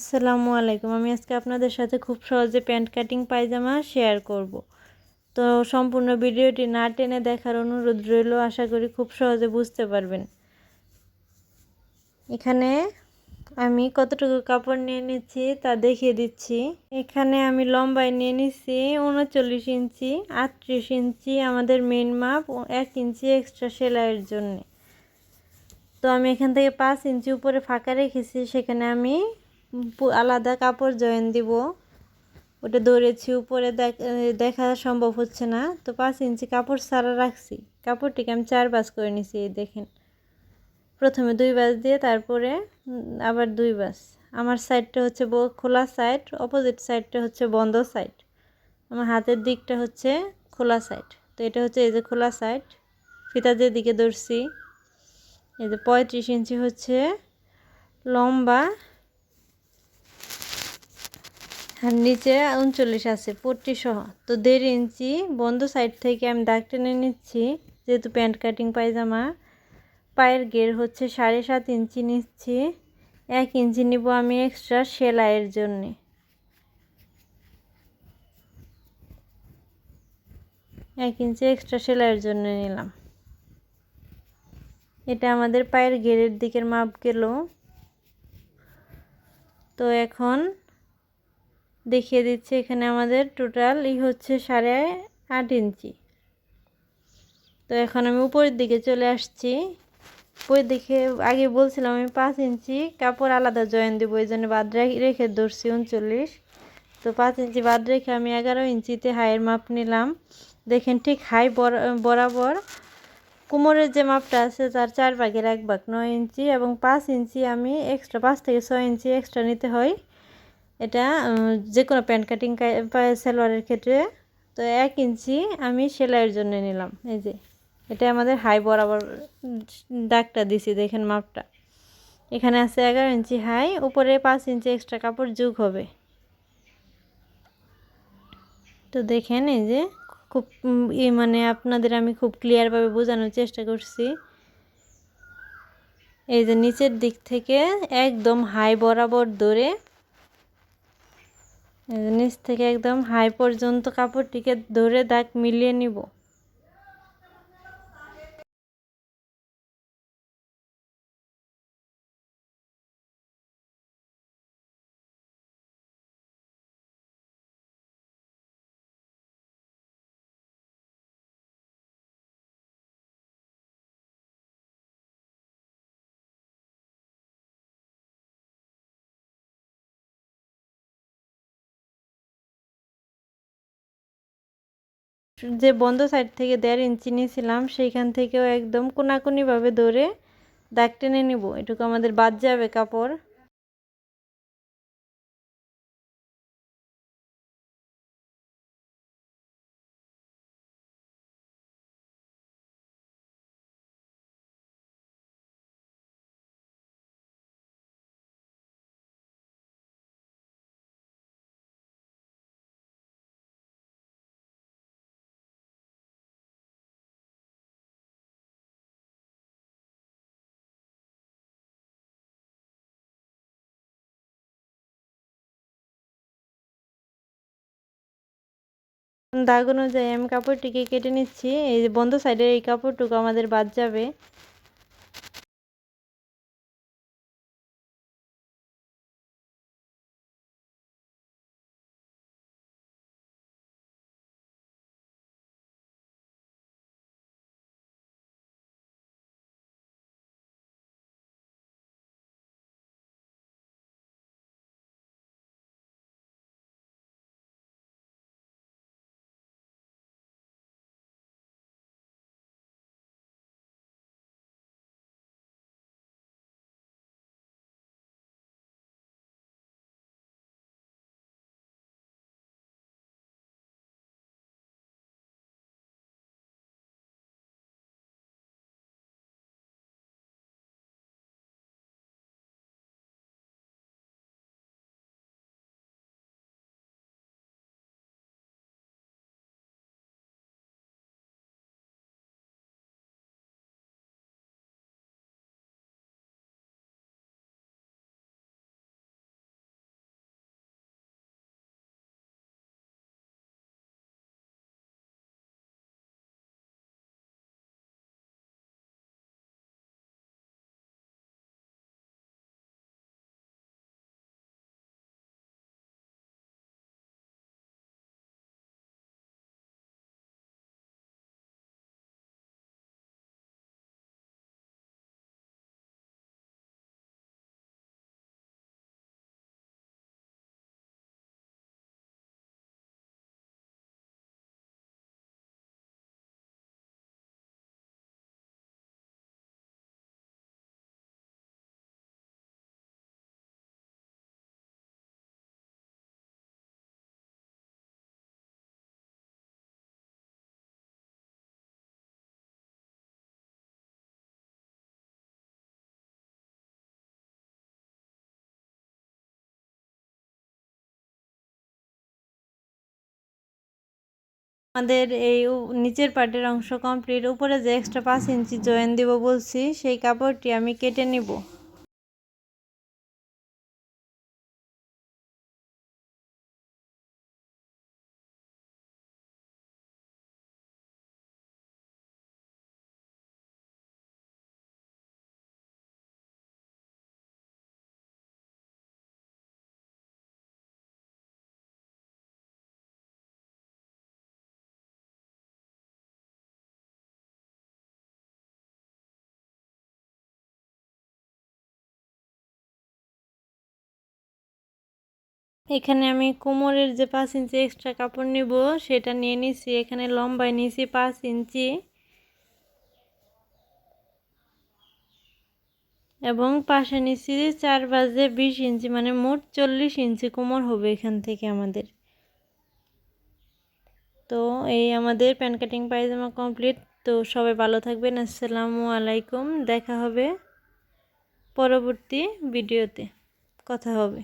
আসসালামু আলাইকুম। আমি আজকে আপনাদের সাথে খুব সহজে প্যান্ট কাটিং পায়জামা শেয়ার করব। তো সম্পূর্ণ ভিডিওটি না টেনে দেখার অনুরোধ রইল, আশা করি খুব সহজে বুঝতে পারবেন। এখানে আমি কতটুকু কাপড় নিয়ে নিচ্ছি তা দেখিয়ে দিচ্ছি। এখানে আমি লম্বায় নিয়ে নিচ্ছি উনচল্লিশ ইঞ্চি, আটত্রিশ ইঞ্চি আমাদের মেন মাপ এক ইঞ্চি এক্সট্রা সেলাইয়ের জন্য। তো আমি এখান থেকে পাঁচ ইঞ্চি উপরে ফাঁকা রেখেছি, সেখানে আমি আলাদা কাপড় জয়েন দিব। ওটা দৌড়েছি উপরে দেখা সম্ভব হচ্ছে না। তো পাঁচ ইঞ্চি কাপড় সারা রাখছি। কাপড়টিকে আমি চার বাস করে নিছি, এই দেখেন। প্রথমে দুই বাস দিয়ে, তারপরে আবার দুই বাস আমার সাইডটা হচ্ছে খোলা সাইড, অপোজিট সাইডটা হচ্ছে বন্ধ সাইড। আমার হাতের দিকটা হচ্ছে খোলা সাইড। তো এটা হচ্ছে এই যে খোলা সাইড। ফিতা দিকে ধরছি, এই যে পঁয়ত্রিশ ইঞ্চি হচ্ছে লম্বা আর নিচে উনচল্লিশ আছে পট্টি তো দেড় ইঞ্চি বন্ধ সাইড থেকে আমি দাগ টেনে নিচ্ছি, যেহেতু প্যান্ট কাটিং পায়জামা। পায়ের গের হচ্ছে সাড়ে সাত ইঞ্চি নিচ্ছি। এক ইঞ্চি নিব আমি এক্সট্রা সেলাইয়ের জন্যে। এক ইঞ্চি এক্সট্রা সেলাইয়ের জন্য নিলাম। এটা আমাদের পায়ের গেরের দিকের মাপ গেল। তো এখন দেখিয়ে দিচ্ছি এখানে আমাদের টোটাল ই হচ্ছে সাড়ে আট ইঞ্চি। তো এখন আমি উপরের দিকে চলে আসছি। উপরের দিকে আগে বলছিলাম আমি পাঁচ ইঞ্চি কাপড় আলাদা জয়েন দেবো, এই জন্য বাদ রেখে ধরছি উনচল্লিশ। তো পাঁচ ইঞ্চি বাদ রেখে আমি এগারো ইঞ্চিতে হাইয়ের মাপ নিলাম। দেখেন ঠিক হাই বরাবর। কোমরের যে মাপটা আছে তার চার ভাগের এক ভাগ নয় ইঞ্চি এবং পাঁচ ইঞ্চি আমি এক্সট্রা পাঁচ থেকে ছয় ইঞ্চি এক্সট্রা নিতে হয়। এটা যে কোনো প্যান্ট কাটিং সালোয়ারের ক্ষেত্রে। তো এক ইঞ্চি আমি সেলাইয়ের জন্য নিলাম, এই যে। এটা আমাদের হাই বরাবর দাগটা দিছি, দেখেন মাপটা। এখানে আছে এগারো ইঞ্চি হাই, উপরে পাঁচ ইঞ্চি এক্সট্রা কাপড় যুগ হবে। তো দেখেন এই যে, খুব মানে আপনাদের আমি খুব ক্লিয়ারভাবে বোঝানোর চেষ্টা করছি। এই যে নিচের দিক থেকে একদম হাই বরাবর ধরে নিচ থেকে একদম হাই পর্যন্ত কাপড়টিকে ধরে দাগ মিলিয়ে নিব। যে বন্ধ সাইড থেকে দেড় ইঞ্চি নিয়েছিলাম, সেইখান থেকেও একদম কোনাকুনিভাবে ধরে দাগ টেনে নেব। এটুকু আমাদের বাদ যাবে কাপড়। দাগ অনুযায়ী আমি কাপড়টিকে কেটে নিচ্ছি। এই বন্ধ সাইডের এই কাপড়টুকু আমাদের বাদ যাবে। আমাদের এই নিচের পার্টের অংশ কমপ্লিট উপরে যে এক্সট্রা পাঁচ ইঞ্চি জয়েন দিব বলছি, সেই কাপড়টি আমি কেটে নিব। এখানে আমি কোমরের যে পাঁচ ইঞ্চি এক্সট্রা কাপড় নিব, সেটা নিয়ে নিছি। এখানে লম্বায় নিছি পাঁচ ইঞ্চি। এবং পাশে নিছি চার বাজে বিশ ইঞ্চি মানে মোট চল্লিশ ইঞ্চি কোমর হবে এখান থেকে আমাদের। তো এই আমাদের প্যান কাটিং পায়জামা কমপ্লিট। তো সবাই ভালো থাকবেন। আসসালামু আলাইকুম। দেখা হবে পরবর্তী ভিডিওতে। কথা হবে।